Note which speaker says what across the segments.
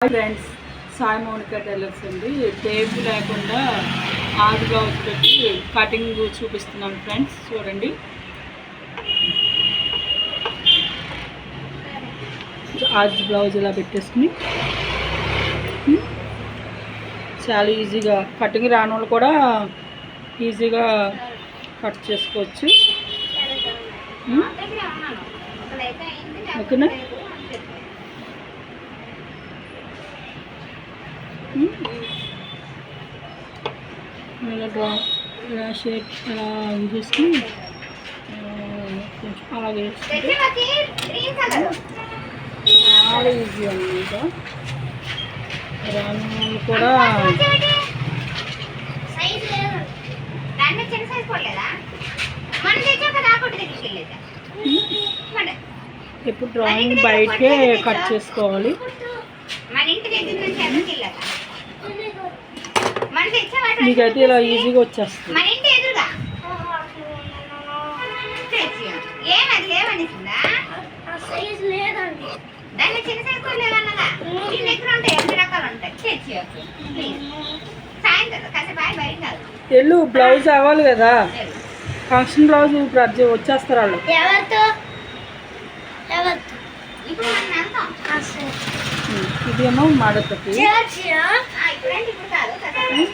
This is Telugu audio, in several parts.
Speaker 1: ఫ్రెండ్స్ సాయి మౌనిక టైలర్స్ అండి. టేప్ లేకుండా ఆది బ్లౌజ్ పెట్టి కటింగ్ చూపిస్తున్నాను ఫ్రెండ్స్ చూడండి. ఆది బ్లౌజ్ ఇలా పెట్టేసుకుని. ఉమ్, చాలా ఈజీగా కటింగ్ రాని వాళ్ళు కూడా ఈజీగా కట్ చేసుకోవచ్చు. ఓకేనా Hmm. ఇలా డ్రా ఇలా షేప్ అలా చేసుకుని ఆ, కొంచెం అలాగే వేసుకుంటే చాలా ఈజీ అన్నమాట రాని కూడా
Speaker 2: దాన్ని
Speaker 1: ఎప్పుడు డ్రాయింగ్ బయటే కట్ చేసుకోవాలి.
Speaker 2: మన ఇంటి దగ్గర నుంచి
Speaker 1: మీకైతే ఇలా ఈజీగా వచ్చేస్తుంది. ఎల్లు బ్లౌజ్ అవ్వాలి కదా? ఫంక్షన్ బ్లౌజ్ ఇప్పుడు వచ్చేస్తారు వాళ్ళు.
Speaker 3: ఎవరితో? ఎవరితో?
Speaker 2: ఇప్పుడు
Speaker 1: ఇదేమో మడతకి
Speaker 3: చేర్చినా
Speaker 2: ఆ, ఇప్పుడంటే ఇప్పుడు కాదు కాసేపు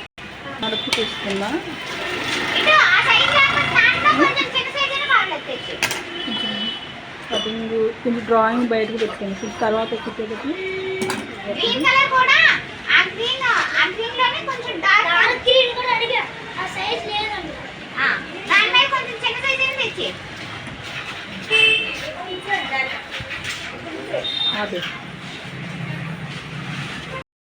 Speaker 1: మడత తీసుకున్నా కటింగ్ కొంచెం డ్రాయింగ్ బయటకు పెట్టుకోండి కొంచెం తర్వాత కుట్టేటప్పుడు
Speaker 2: గ్రీన్ కలర్ కూడా. ఆ గ్రీన్ ఆ గ్రీన్లోనే కొంచెం డార్క్
Speaker 3: డార్క్ గ్రీన్ కూడా అడిగా. ఆ సైజ్ లేదండి
Speaker 2: దాని మీద కొంచెం చిన్న సైజ్ అయినా తెచ్చి.
Speaker 1: అదే.